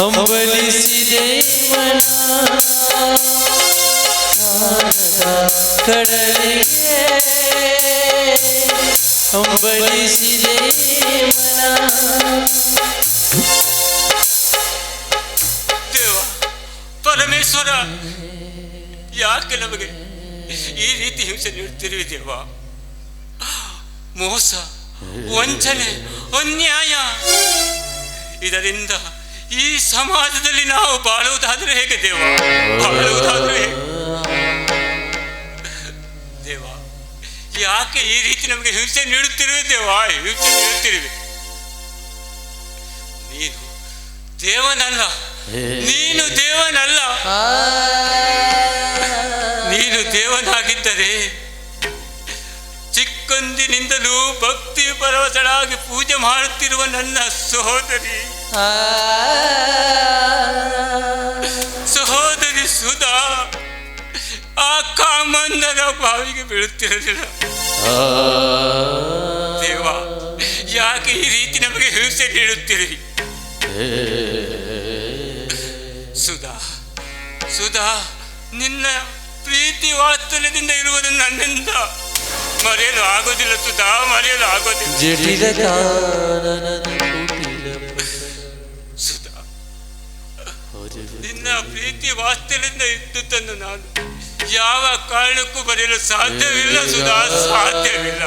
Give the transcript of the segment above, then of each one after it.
ಹಂಬಲಿಸಿದೆ ಮನ ಕಡಲಿಗೆ. ಹಂಬಲಿಸಿದೆ ಮನ ದೇವ, ಪರಮೇಶ್ವರ, ಯಾಕೆ ನಮಗೆ ಈ ರೀತಿ ಹಿಂಸೆ ನೀಡುತ್ತಿರುವೆ ದೇವ? ಮೋಸ, ವಂಚನೆ, ಅನ್ಯಾಯ, ಇದರಿಂದ ಈ ಸಮಾಜದಲ್ಲಿ ನಾವು ಬಾಳುವುದಾದ್ರೆ ಹೇಗೆ ದೇವ? ಬಾಳುವುದಾದ್ರೆ ದೇವ, ಯಾಕೆ ಈ ರೀತಿ ನಮಗೆ ಹಿಂಸೆ ನೀಡುತ್ತಿರುವೆ ದೇವ? ಹಿಂಸೆ ನೀಡುತ್ತಿರುವೆ. ನೀನು ದೇವನಲ್ಲ. ನೀನು ದೇವನಲ್ಲ. ನೀನು ದೇವನಾಗಿದ್ದರೆ ಚಿಕ್ಕಂದಿನಿಂದಲೂ ಭಕ್ತಿ ಪರವಸಳಾಗಿ ಪೂಜೆ ಮಾಡುತ್ತಿರುವ ನನ್ನ ಸಹೋದರಿ ಸಹೋದರಿ ಸುಧಾ ಆ ಕಾಮಂದರ ಬಾವಿಗೆ ಬೀಳುತ್ತಿರಲಿಲ್ಲ. ದೇವ ಯಾಕೆ ಈ ರೀತಿ ನಮಗೆ ಹಿಂಸೆ ನೀಡುತ್ತೀರಿ ಸುಧಾ ಸುಧಾ, ನಿನ್ನ ಪ್ರೀತಿ ವಾತ್ಸಲ್ಯದಿಂದ ಇರುವುದು ನನ್ನಿಂದ. ಮರೆಯಲು ಆಗೋದಿಲ್ಲ ಸುಧಾ, ಮರೆಯಲು ಆಗೋದಿಲ್ಲ. ನಿನ್ನ ಪ್ರೀತಿ ವಾಸ್ತವದಿಂದ ಇದ್ದುದನ್ನು ನಾನು. ಯಾವ ಕಾರಣಕ್ಕೂ ಬರೆಯಲು ಸಾಧ್ಯವಿಲ್ಲ ಸುಧಾ ಸಾಧ್ಯವಿಲ್ಲ.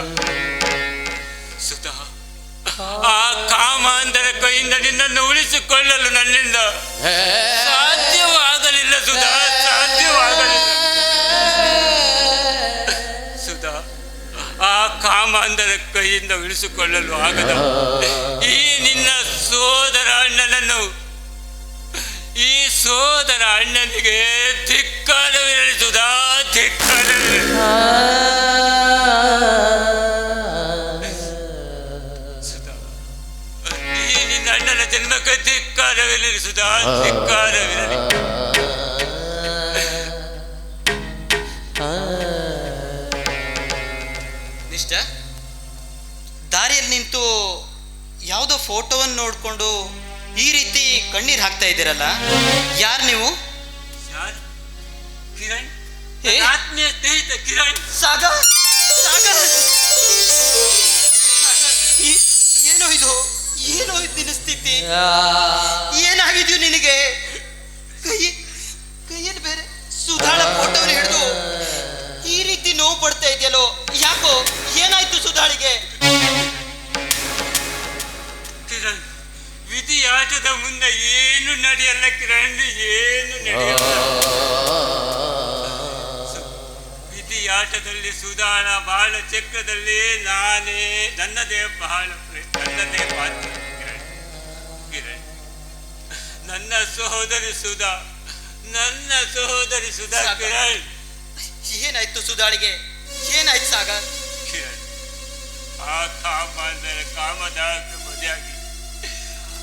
ಸುಧಾ ಆ ಕಾಮಾಂಧರ ಕೈಯಿಂದ ನಿನ್ನನ್ನು ಉಳಿಸಿಕೊಳ್ಳಲು ನನ್ನಿಂದ ಸಾಧ್ಯವಾಗಲಿಲ್ಲ ಸುಧಾ ಸಾಧ್ಯವಾಗಲಿಲ್ಲ. ಸುಧಾ ಆ ಕಾಮಾಂಧರ ಕೈಯಿಂದ ಉಳಿಸಿಕೊಳ್ಳಲು ಆಗದ. ಈ ನಿನ್ನ ಸೋದರ ಅಣ್ಣನನ್ನು ಈ ಸೋದರ ಅಣ್ಣನಿಗೆ ಧಿಕ್ಕಾರವಿರಲಿ ಸುಧಾ ಧಿಕ್ಕಾರವಿರಲಿ ಈ ನಿನ್ನ ಅಣ್ಣನ ಜನ್ಮಕ್ಕೆ ಧಿಕ್ಕಾರವಿರಲಿ ಸುಧಾ ಧಿಕ್ಕಾರವಿರಲಿ ನಿಷ್ಠ, ದಾರಿಯಲ್ಲಿ ನಿಂತು ಯಾವುದೋ ಫೋಟೋವನ್ನು ನೋಡಿಕೊಂಡು ಈ ರೀತಿ ಕಣ್ಣೀರ್ ಹಾಕ್ತಾ ಇದ್ದೀರಲ್ಲ? ಯಾರು ನೀವು? ಯಾರು? ಕಿರಣ್? ಆತ್ಮೀಯ ಸ್ನೇಹಿತ ಕಿರಣ್. ಸಾಗರ್! ಸಾಗರ್! ಏನೋ ಇದು? ಏನೋ ಇದು ನಿನ್ನ ಸ್ಥಿತಿ? ಏನಾಗಿದ್ಯು ನಿನಗೆ? ವಿಧಿ ಮುಂದೆ ಏನು ನಡೆಯಲ್ಲ ಕಿರಣ್ ಏನು ನಡೆಯಲ್ಲ. ವಿಧಿಯಾಟದಲ್ಲಿ ಆಟದಲ್ಲಿ ಬಹಳ ಬಾಳ ಚಕ್ರದಲ್ಲಿ ನಾನೇ ನನ್ನದೇ ಬಹಳ ನನ್ನದೇ ಪಾತ್ರ ಕಿರಣ್ ಕಿರಣ್. ನನ್ನ ಸಹೋದರಿ ಸುಧಾ ನನ್ನ ಸಹೋದರಿ ಸುಧಾ. ಕಿರಣ್. ಏನಾಯ್ತು ಸುಧಾಳಿಗೆ? ಏನಾಯ್ತು ಸಾಗರ್? ಕಿರಣ್ ಆ ಕಾಮಾಂಧರ ಕಾಮದಾಕ ಮದುವೆಯಾಗಿ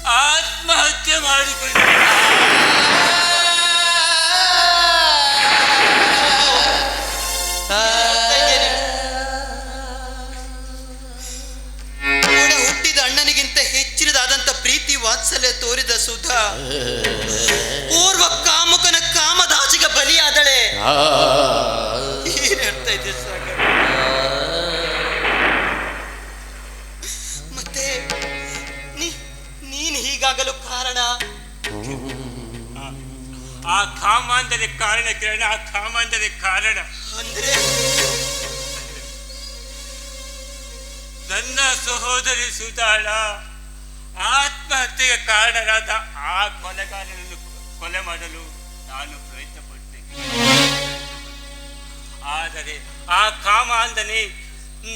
ಆತ್ಮಹತ್ಯೆ ಮಾಡಿಕೊಂಡ ಕೂಡ ಹುಟ್ಟಿದ ಅಣ್ಣನಿಗಿಂತ ಹೆಚ್ಚಿನದಾದಂತ ಪ್ರೀತಿ ವಾತ್ಸಲ್ಯ ತೋರಿದ ಸುಧಾ. ಪೂರ್ವ ಕಾಮುಕನ ಕಾಮದಾಚಿಗ ಬಲಿಯಾದಳೆ. ಏನ್ ಹೇಳ್ತಾ ಇದ್ದೆ ಸಾಗರ್ ಹೀಗಾಗಲು ಕಾರಣ. ಆ ಕಾಮಾಂಧದ ಕಾರಣ ಕಿರಣ ಆ ಕಾಮಾಂಧದ ಕಾರಣ. ಅಂದ್ರೆ? ನನ್ನ ಸಹೋದರಿ ಸುಧಾಳ ಆತ್ಮಹತ್ಯೆಗೆ ಕಾರಣರಾದ ಆ ಕೊಲೆಗಾರರನ್ನು ಕೊಲೆ ಮಾಡಲು ನಾನು ಪ್ರಯತ್ನ ಪಟ್ಟೆ ಆದರೆ ಆ ಕಾಮಾಂಧನೆ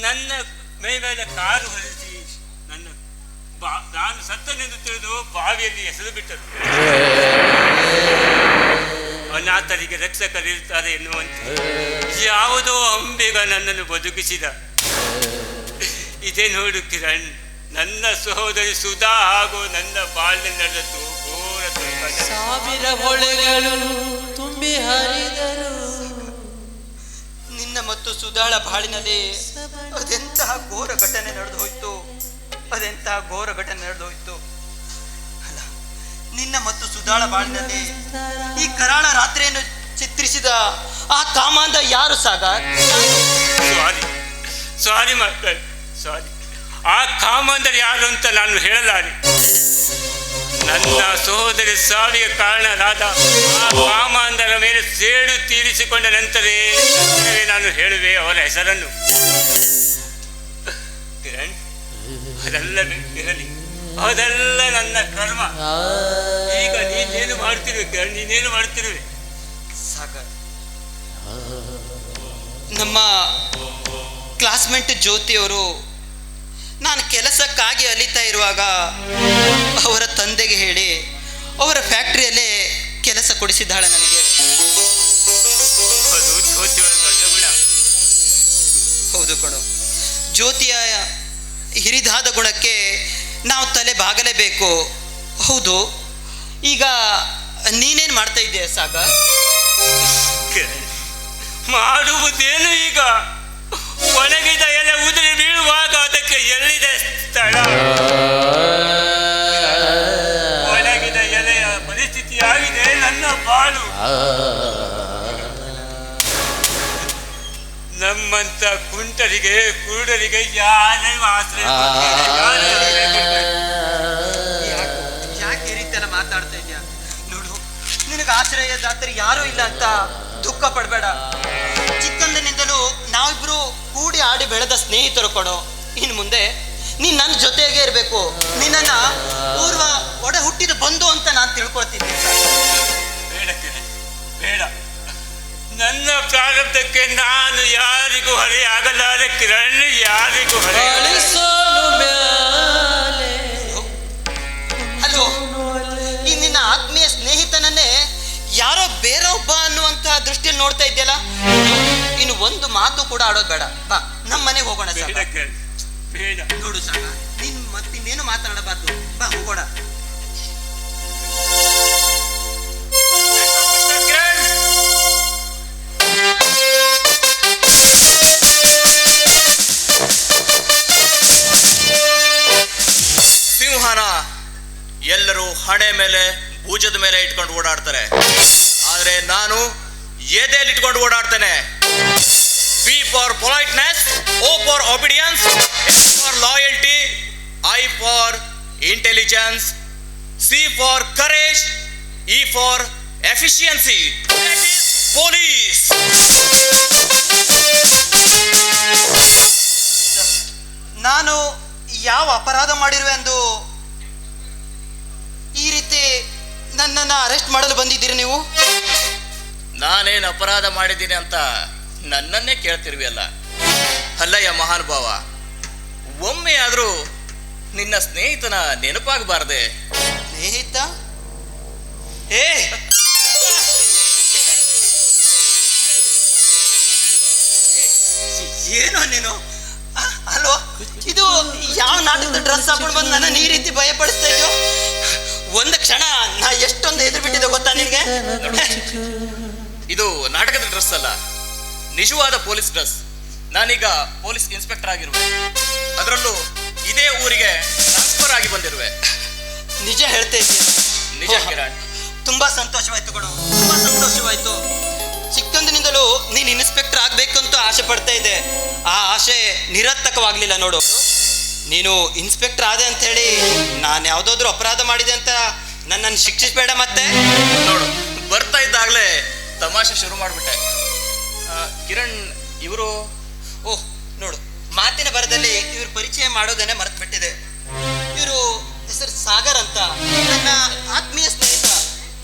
ನನ್ನ ಮೈ ಮೇಲೆ ಕಾರು ಹೊರಿಸಿ ನಾನು ಸತ್ತನೆಂದು ತಿಳಿದು ಬಾವಿಯಲ್ಲಿ ಎಸೆದು ಬಿಟ್ಟರು. ಅನಾಥರಿಗೆ ರಕ್ಷಕರಿರ್ತಾರೆ ಎನ್ನುವಂತೆ ಯಾವುದೋ ಅಂಬಿಗ ನನ್ನನ್ನು ಬದುಕಿಸಿದ. ಇದೇ ನೋಡು ಕಿರಣ್ ನನ್ನ ಸಹೋದರಿ ಸುಧಾ ಹಾಗೂ ನನ್ನ ಬಾಳ್ಯ ನಡೆದು ಘೋರ. ಸಾವಿರ ಹೊಳೆಗಳು ತುಂಬಿ ಹರಿದರು. ನಿನ್ನ ಮತ್ತು ಸುಧಾಳ ಬಾಳಿನಲ್ಲಿ ಅದೆಂತಹ ಘೋರ ಘಟನೆ ನಡೆದು ಹೋಯ್ತು? ಅದೆಂತಹ ಘೋರ ಘಟನೆ ನಡೆದು ಹೋಯ್ತು ಅಲ್ಲ ನಿನ್ನ ಮತ್ತು ಸುಧಾಳ ಬಾಳಿನಲ್ಲಿ ಈ ಕರಾಳ ರಾತ್ರಿಯನ್ನು ಚಿತ್ರಿಸಿದ ಆ ಕಾಮಾಂಧ ಯಾರು ಸಾಗ ಸಾರಿ ಸಾರಿ ಮಾಡ್ತಾರೆ ಸಾರಿ ಆ ಕಾಮಾಂಧ ಯಾರು ಅಂತ ನಾನು ಹೇಳಲಾರೆ. ನನ್ನ ಸಹೋದರಿ ಸಾವಿಗೆ ಕಾರಣರಾದ ಆ ಕಾಮಾಂಧರ ಮೇಲೆ ಸೇಡು ತೀರಿಸಿಕೊಂಡ ನಂತರವೇ ನಂತರವೇ ನಾನು ಹೇಳುವೆ ಅವರ ಹೆಸರನ್ನು. ಕಿರಣ್ ಅದೆಲ್ಲ ಇರಲಿ. ಅದೆಲ್ಲ ನನ್ನ ಕರ್ಮ. ಈಗ ನೀನೇನು ಮಾಡ್ತಿರ್ಬೇಕು ಕಿರಣ್ ನೀನೇನು ಮಾಡ್ತಿರುವೆ? ಸಾಕ ನಮ್ಮ ಕ್ಲಾಸ್ಮೇಟ್ ಜ್ಯೋತಿಯವರು ನಾನು ಕೆಲಸಕ್ಕಾಗಿ ಅಲಿತಾ ಇರುವಾಗ ಅವರ ತಂದೆಗೆ ಹೇಳಿ ಅವರ ಫ್ಯಾಕ್ಟ್ರಿಯಲ್ಲೇ ಕೆಲಸ ಕೊಡಿಸಿದ್ದಾಳೆ ನನಗೆ. ಹೌದು ಕೊಡು ಜ್ಯೋತಿಯ ಹಿರಿದಾದ ಗುಣಕ್ಕೆ ನಾವು ತಲೆ ಬಾಗಲೇಬೇಕು. ಹೌದು. ಈಗ ನೀನೇನು ಮಾಡ್ತಾ ಇದ್ದೀಯ ಸಾಗ ಮಾಡುವುದೇನು ಈಗ? ಒಣಗಿದ ಎಲೆ ಉದುರಿ ಬೀಳುವಾಗ ಅದಕ್ಕೆ ಎಲ್ಲಿದೆ ಸ್ಥಳ? ಒಣಗಿದ ಎಲೆಯ ಪರಿಸ್ಥಿತಿಯಾಗಿದೆ ನನ್ನ ಬಾಳು. ನಮ್ಮಂತ ಕುಂಟರಿಗೆ ಕುರುಡರಿಗೆ ಯಾರೇ ಆಶ್ರಯ ಆಶ್ರಯ? ಯಾಕೆ ಈ ರೀತಿ ಮಾತಾಡ್ತಾ ಇದ್ಯಾ ನೋಡು ನಿನಗೆ ಜಾತ್ರೆ ಯಾರೂ ಇಲ್ಲ ಅಂತ ದುಃಖ ಪಡಬೇಡ ಚಿಕ್ಕಂದಿನಿಂದಲೂ ನಾವಿಬ್ರು ಕೂಡಿ ಆಡಿ ಬೆಳೆದ ಸ್ನೇಹಿತರು ಕೊಡು ಇನ್ನು ಮುಂದೆ ನೀನ್ ನನ್ನ ಜೊತೆಗೆ ಇರಬೇಕು ನಿನ್ನನ್ನ ಪೂರ್ವ ಒಡೆ ಹುಟ್ಟಿದ ಬಂಧು ಅಂತ ನಾನು ತಿಳ್ಕೊಳ್ತೀನಿ ಬೇಡ ಬೇಡ ನನ್ನ ಪ್ರಾರಬ್ಧಕ್ಕೆ ನಾನು ಯಾರಿಗೂ ಹೊರೆಯಾಗಲಾರೆ ಕಿರಣ್ ಯಾರಿಗೂ ಹೊರೆ ಹಲೋ ಈ ನಿನ್ನ ಆತ್ಮೀಯ ಸ್ನೇಹಿತನನ್ನೇ ಯಾರೋ ಬೇರೊಬ್ಬ ಅನ್ನುವಂತಹ ದೃಷ್ಟಿಯಲ್ಲಿ ನೋಡ್ತಾ ಇದೆಯಲ್ಲ ಇನ್ನು ಒಂದು ಮಾತು ಕೂಡ ಆಡೋದು ಬೇಡ. ಬಾ ನಮ್ಮ ಮನೆಗೆ ಹೋಗೋಣ ಬೇಡ ಸಾಕ ಬೇಡ. ನೋಡು ಸಾಕ ನೀನ್ ಮತ್ತಿನ್ನೇನು ಮಾತನಾಡಬಾರ್ದು ಬಾ ಹೋಗೋಣ. O for for loyalty, I loyalty I for intelligence C for courage E for efficiency police ನಾನು ಯಾವ ಅಪರಾಧ ಮಾಡಿರುವೆ ಎಂದು ಈ ರೀತಿ ನನ್ನನ್ನು ಅರೆಸ್ಟ್ ಮಾಡಲು ಬಂದಿದ್ದೀರಿ ನೀವು? ನಾನೇನು ಅಪರಾಧ ಮಾಡಿದ್ದೀನಿ ಅಂತ ನನ್ನನ್ನೇ ಕೇಳ್ತಿರ್ವಿಯಲ್ಲ. ಅಲ್ಲಯ್ಯ ಮಹಾನುಭಾವ ಒಮ್ಮೆ ಆದರೂ ನಿನ್ನ ಸ್ನೇಹಿತನ ನೆನಪಾಗಬಾರ್ದೆ. ಸ್ನೇಹಿತ? ಏ ಏನೋ ನೀನು? ಅಲ್ವಾ? ಇದು ಯಾವ ನಾಟಕದ ಡ್ರೆಸ್ ಹಾಕೊಂಡು ಬಂದು ನನ್ನ ಈ ರೀತಿ ಭಯಪಡಿಸ್ತಾ ಇದೆಯೋ? ಒಂದು ಕ್ಷಣ ನಾ ಎಷ್ಟೊಂದು ಎದುರು ಬಿಟ್ಟಿದ್ದೆ ಗೊತ್ತಾ ನಿನಗೆ? ಇದು ನಾಟಕದ ಡ್ರೆಸ್ ಅಲ್ಲ ನಿಜವಾದ ಪೊಲೀಸ್ ಡ್ರೆಸ್. ನಾನೀಗ ಪೊಲೀಸ್ ಇನ್ಸ್ಪೆಕ್ಟರ್ ಆಗಿರುವೆ. ಅದರಲ್ಲೂ ಇದೇ ಊರಿಗೆ ಟ್ರಾನ್ಸ್ಫರ್ ಆಗಿ ಬಂದಿರುವೆ. ನಿಜ ಹೇಳ್ತಾ ಇದ್ದೀನಿ ನಿಜ ಕಿರಣ್. ತುಂಬಾ ಸಂತೋಷವಾಯ್ತು ಕೊಡು. ತುಂಬಾ ಸಂತೋಷವಾಯ್ತು. ಚಿಕ್ಕಂದಿನಿಂದಲೂ ನೀನು ಇನ್ಸ್ಪೆಕ್ಟರ್ ಆಗ್ಬೇಕು ಅಂತ ಆಸೆ ಪಡ್ತಾ ಇದ್ದೆ ಆ ಆಸೆ ನಿರರ್ಥಕವಾಗ್ಲಿಲ್ಲ ನೋಡು. ನೀನು ಇನ್ಸ್ಪೆಕ್ಟರ್ ಆದೆ ಅಂತ ಹೇಳಿ ನಾನು ಯಾವುದಾದ್ರೂ ಅಪರಾಧ ಮಾಡಿದೆ ಅಂತ ನನ್ನನ್ನು ಶಿಕ್ಷಿಸಬೇಡ ಮತ್ತೆ? ನೋಡು ಬರ್ತಾ ಇದ್ದಾಗಲೇ ತಮಾಷೆ ಶುರು ಮಾಡಿಬಿಟ್ಟೆ. ಕಿರಣ್ ಇವರು ಓಹ್, ನೋಡು, ಮಾತಿನ ಬರದಲ್ಲಿ ಇವ್ರ ಪರಿಚಯ ಮಾಡೋದನ್ನ ಮರೆತು ಬಿಟ್ಟಿದೆ ಇವರು ಹೆಸರು ಸಾಗರ್ ಅಂತ. ನನ್ನ ಆತ್ಮೀಯ ಸ್ನೇಹಿತ.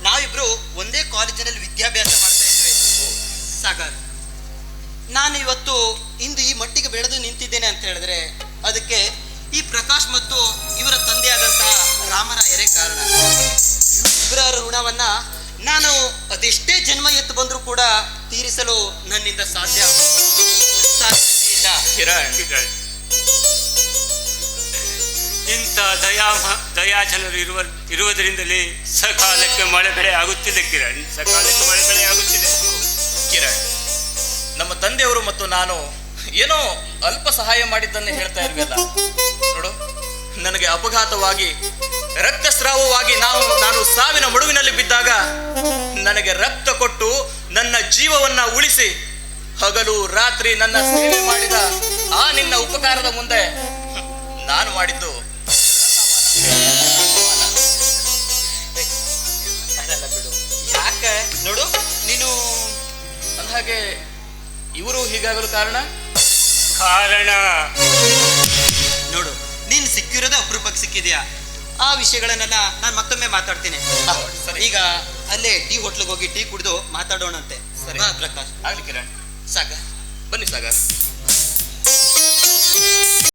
ನಾವಿಬ್ರು ಒಂದೇ ಕಾಲೇಜಿನಲ್ಲಿ ವಿದ್ಯಾಭ್ಯಾಸ ಮಾಡ್ತಾ ಇದ್ವಿ. ಸಾಗರ್, ನಾನು ಇವತ್ತು ಇಂದು ಈ ಮಟ್ಟಿಗೆ ಬೆಳೆದು ನಿಂತಿದ್ದೇನೆ ಅಂತ ಹೇಳಿದ್ರೆ ಅದಕ್ಕೆ ಈ ಪ್ರಕಾಶ್ ಮತ್ತು ಇವರ ತಂದೆಯಾದಂತಹ ರಾಮರಾಯರೇ ಕಾರಣ. ಇವರ ಋಣವನ್ನ ನಾನು ಅದೆಷ್ಟೇ ಜನ್ಮ ಎತ್ತು ಬಂದರೂ ಕೂಡ ತೀರಿಸಲು ನನ್ನಿಂದ ಸಾಧ್ಯ ಇಲ್ಲ ಕಿರಣ್. ಇಂಥ ದಯಾ ದಯಾ ಜನರು ಇರುವ, ಇರುವುದರಿಂದಲೇ ಸಕಾಲಕ್ಕೆ ಮಳೆ ಬೆಳೆ ಆಗುತ್ತಿದೆ ಕಿರಣ್. ಸಕಾಲಕ್ಕೆ ಮಳೆ ಬೆಳೆ ಆಗುತ್ತಿದೆ. ಕಿರಣ್, ನಮ್ಮ ತಂದೆಯವರು ಮತ್ತು ನಾನು ಏನೋ ಅಲ್ಪ ಸಹಾಯ ಮಾಡಿದ್ದನ್ನು ಹೇಳ್ತಾ ಇರ್ವಲ್ಲ ನೋಡು, ನನಗೆ ಅಪಘಾತವಾಗಿ, ರಕ್ತಸ್ರಾವವಾಗಿ ನಾವು, ನಾನು ಸಾವಿನ ಮಡುವಿನಲ್ಲಿ ಬಿದ್ದಾಗ ನನಗೆ ರಕ್ತ ಕೊಟ್ಟು ನನ್ನ ಜೀವವನ್ನ ಉಳಿಸಿ ಹಗಲು ರಾತ್ರಿ ನನ್ನ ಸೇವೆ ಮಾಡಿದ ಆ ನಿನ್ನ ಉಪಕಾರದ ಮುಂದೆ ನಾನು ಮಾಡಿದ್ದು ಅದಲ್ಲ ಬಿಡು ಯಾಕೆ? ನೋಡು ನೀನು ಅಂದಹಾಗೆ ಇವರು ಹೀಗಾಗಲು ಕಾರಣ? ಕಾರಣ? ನೋಡು ನೀನು ಸಿಕ್ಕಿರೋದೇ ಅಪರೂಪಕ್ಕೆ ಸಿಕ್ಕಿದ್ಯಾ? ಆ ವಿಷಯಗಳನ್ನೆಲ್ಲ ನಾನು ಮತ್ತೊಮ್ಮೆ ಮಾತಾಡ್ತೀನಿ. ಈಗ ಅಲ್ಲೇ ಟೀ ಹೋಟ್ಲಿಗೆ ಹೋಗಿ ಟೀ ಕುಡಿದು ಮಾತಾಡೋಣಂತೆ. ಸರಿ. ಪ್ರಕಾಶ್. ಆಗ್ಲಿ ಕಿರಣ್. ಸಾಕ ಬನ್ನಿ ಸಾಗರ್